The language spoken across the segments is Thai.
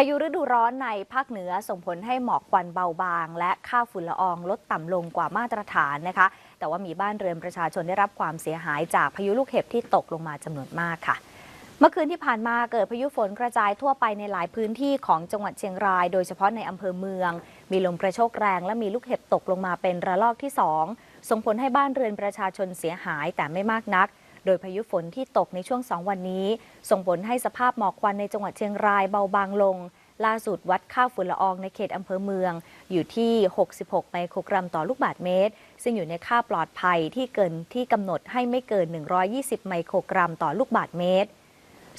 ายุฤดูร้อนในภาคเหนือส่งผลให้หมอกควันเบาบาง และค่าฝุ่นละอองลดต่ำลงกว่ามาตรฐานนะคะ แต่ว่ามีบ้านเรือนประชาชนได้รับความเสียหายจากพายุลูกเห็บที่ตกลงมาจำนวนมากค่ะ เมื่อคืนที่ผ่านมาเกิดพายุฝนกระจายทั่วไปในหลายพื้นที่ของจังหวัดเชียงราย โดยเฉพาะในอำเภอเมือง มีลมกระโชกแรงและมีลูกเห็บตกลงมาเป็นระลอกที่สองส่งผลให้บ้านเรือนประชาชนเสียหายแต่ไม่มากนัก โดยพายุฝนที่ตกในช่วง2วันนี้ ส่งผลให้สภาพหมอกควันในจังหวัดเชียงรายเบาบางลง ล่าสุดวัดค่าฝุ่นละอองในเขตอำเภอเมือง อยู่ที่ 66ไมโครกรัมต่อลูกบาศก์เมตร ซึ่งอยู่ในค่าปลอดภัยที่เกินที่กำหนดให้ไม่เกิน 120 ไมโครกรัมต่อลูกบาศก์เมตร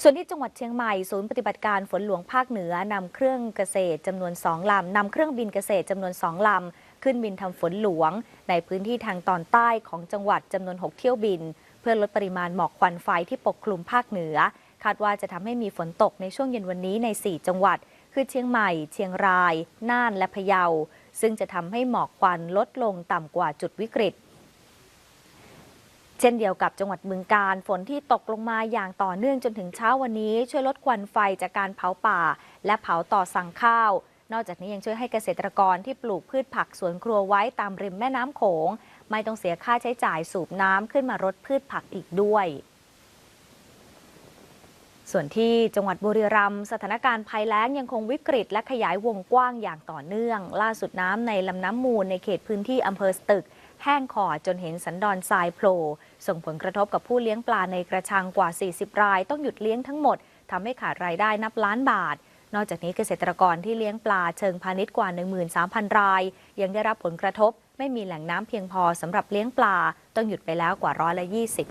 ส่วนที่จังหวัดเชียงใหม่ศูนย์ปฏิบัติการฝนหลวงภาคเหนือนำเครื่องเกษตรจำนวน2ลำนำเครื่องบินเกษตรจำนวน2ลำขึ้นบินทำฝนหลวง ในพื้นที่ทางตอนใต้ของจังหวัดจำนวน 6 เที่ยวบิน เพื่อลดปริมาณหมอกควันไฟที่ปกคลุมภาคเหนือ คาดว่าจะทำให้มีฝนตกในช่วงเย็นวันนี้ใน 4 จังหวัด คือเชียงใหม่ เชียงราย น่านและพะเยา ซึ่งจะทำให้หมอกควันลดลงต่ำกว่าจุดวิกฤต เช่นเดียวกับจังหวัดบึงการ ฝนที่ตกลงมาอย่างต่อเนื่องจนถึงเช้าวันนี้ ช่วยลดควันไฟจากการเผาป่า และเผาต่อสั่งข้าว นอกจากนี้ยังช่วยให้เกษตรกรที่ปลูกพืชผักสวนครัวไว้ตามริมแม่น้ำโขง ไม่ต้องเสียค่าใช้จ่ายสูบน้ำขึ้นมารดพืชผักอีกด้วย ส่วนที่จังหวัดบุรีรัมย์สถานการณ์ภัยแล้งยังคงวิกฤต และขยายวงกว้างอย่างต่อเนื่อง ล่าสุดน้ำในลำน้ำมูลในเขตพื้นที่อำเภอสตึก แห้งขอดจนเห็นสันดอนทรายโผล่ส่งผลกระทบกับผู้เลี้ยงปลาในกระชังกว่า 40 ราย ต้องหยุดเลี้ยงทั้งหมดทำให้ขาดรายได้นับล้านบาท นอกจากนี้เกษตรกรที่เลี้ยงปลาเชิงพาณิชย์กว่า 13,000 ราย ยังได้รับผลกระทบ ไม่มีแหล่งน้ำเพียงพอสำหรับเลี้ยงปลา ต้องหยุดไปแล้วกว่าร้อยละ 20